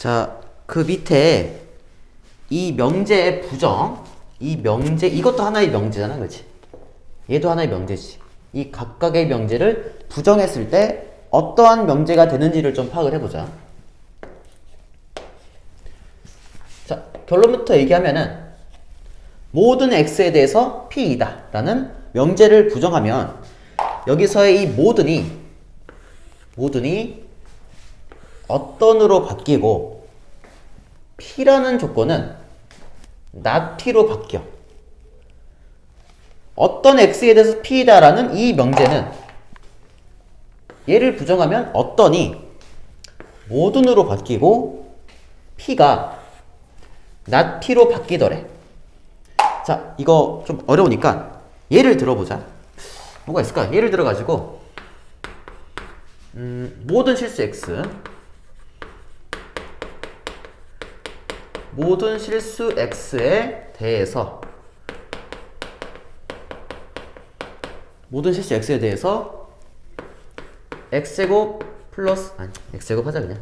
자, 그 밑에 이 명제의 부정, 이 명제, 이것도 하나의 명제잖아, 그렇지? 얘도 하나의 명제지. 이 각각의 명제를 부정했을 때 어떠한 명제가 되는지를 좀 파악을 해보자. 자, 결론부터 얘기하면은 모든 x에 대해서 p이다 라는 명제를 부정하면 여기서의 이 모든이 모든이 어떤으로 바뀌고 p라는 조건은 p로 바뀌어. 어떤 x에 대해서 p다라는 이 명제는 얘를 부정하면 어떠니 모든으로 바뀌고 p가 p로 바뀌더래. 자, 이거 좀 어려우니까 예를 들어보자. 뭐가 있을까? 예를 들어가지고 음, 모든 실수 x 모든 실수 x에 대해서 모든 실수 x에 대해서 x제곱 플러스 아니 x제곱 하자 그냥.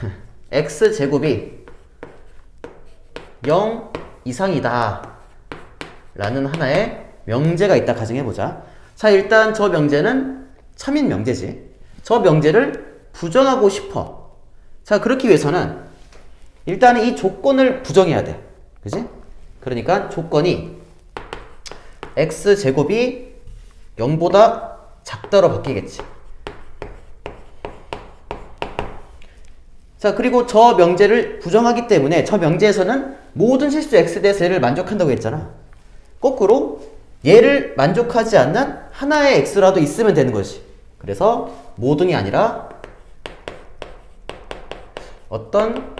X제곱이 0 이상이다 라는 하나의 명제가 있다. 가정해보자. 자 일단 저 명제는 참인 명제지. 저 명제를 부정하고 싶어. 자 그렇기 위해서는 일단은 이 조건을 부정해야 돼 그지? 그러니까 조건이 x제곱이 0보다 작다로 바뀌겠지 자, 그리고 저 명제를 부정하기 때문에 저 명제에서는 모든 실수 x에 대해서 얘를 만족한다고 했잖아. 거꾸로 얘를 만족하지 않는 하나의 x라도 있으면 되는 거지. 그래서 모든이 아니라 어떤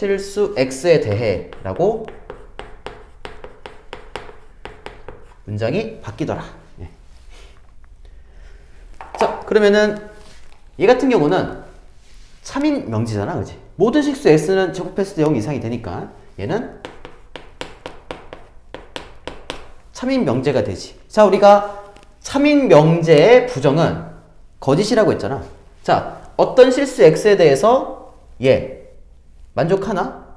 실수 x에 대해 라고 문장이 바뀌더라. 예. 자, 그러면은 얘 같은 경우는 참인 명지잖아, 그지? 모든 식수 x는 제곱했을 때 0 이상이 되니까 얘는 참인 명제가 되지. 자, 우리가 참인 명제의 부정은 거짓이라고 했잖아. 자, 어떤 실수 x에 대해서 얘 만족하나?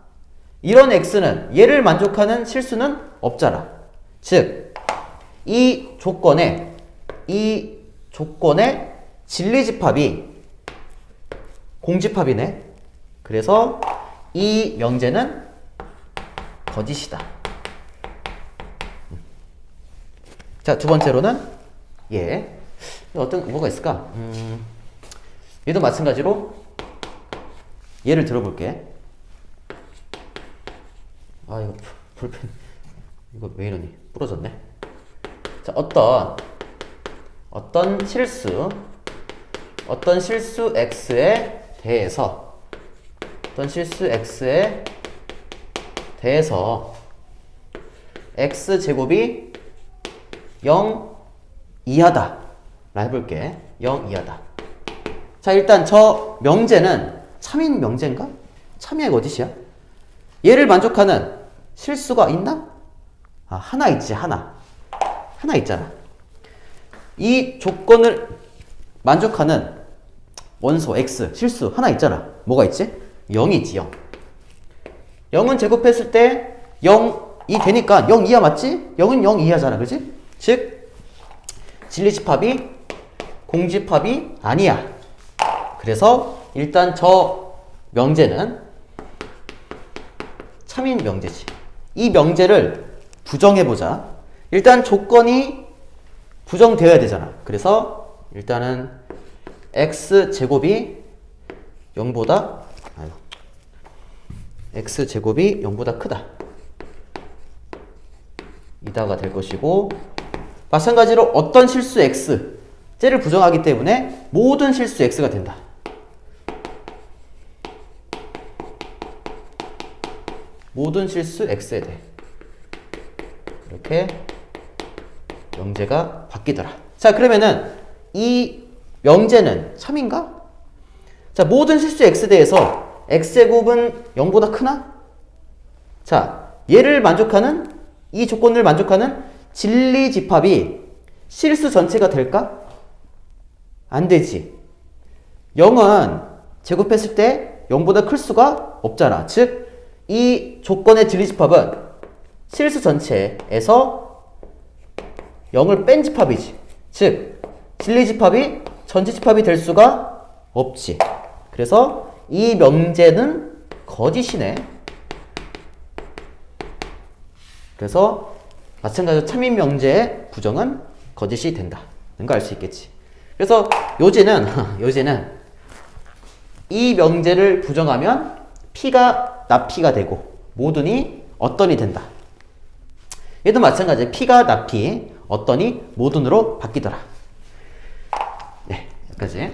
이런 x는 얘를 만족하는 실수는 없잖아. 즉, 이 조건에 이 조건의 진리 집합이 공집합이네. 그래서 이 명제는 거짓이다. 자, 두 번째로는 예. 어떤 뭐가 있을까? 음, 얘도 마찬가지로 예를 들어볼게. 아, 이거 불펜 이거 왜 이러니? 부러졌네. 자, 어떤 어떤 실수 어떤 실수 x에 대해서 어떤 실수 x에 대해서 x 제곱이 0 이하다 라 해볼게 0 이하다 자 일단 저 명제는 참인 명제인가? 참이야 거짓이야? 얘를 만족하는 실수가 있나? 아 하나 있지 하나 하나 있잖아 이 조건을 만족하는 원소 x 실수 하나 있잖아. 뭐가 있지? 0이 있지 0. 0은 제곱했을 때 0이 되니까 0 이하 맞지? 0은 0 이하잖아. 그지? 즉 진리 집합이 공집합이 아니야. 그래서 일단 저 명제는 참인 명제지. 이 명제를 부정해보자. 일단 조건이 부정되어야 되잖아. 그래서 일단은 x 제곱이 0보다 아유, x 제곱이 0보다 크다. 이다가 될 것이고 마찬가지로 어떤 실수 x 쟤를 부정하기 때문에 모든 실수 x가 된다. 모든 실수 x에 대해 이렇게 명제가 바뀌더라. 자 그러면은 이 명제는 참인가? 자, 모든 실수 x 대해서 x제곱은 0보다 크나? 자, 얘를 만족하는 이 조건을 만족하는 진리 집합이 실수 전체가 될까? 안 되지. 0은 제곱했을 때 0보다 클 수가 없잖아. 즉, 이 조건의 진리집합은 실수 전체에서 0을 뺀 집합이지. 즉, 진리집합이 전체집합이 될 수가 없지. 그래서 이 명제는 거짓이네. 그래서 마찬가지로 참인 명제의 부정은 거짓이 된다는 걸알수 있겠지. 그래서 요제는 요제는 이 명제를 부정하면 p가 나피가 되고 모든이 어떤이 된다. 얘도 마찬가지. p가 나피 어떤이 모든으로 바뀌더라. 네, 여기까지.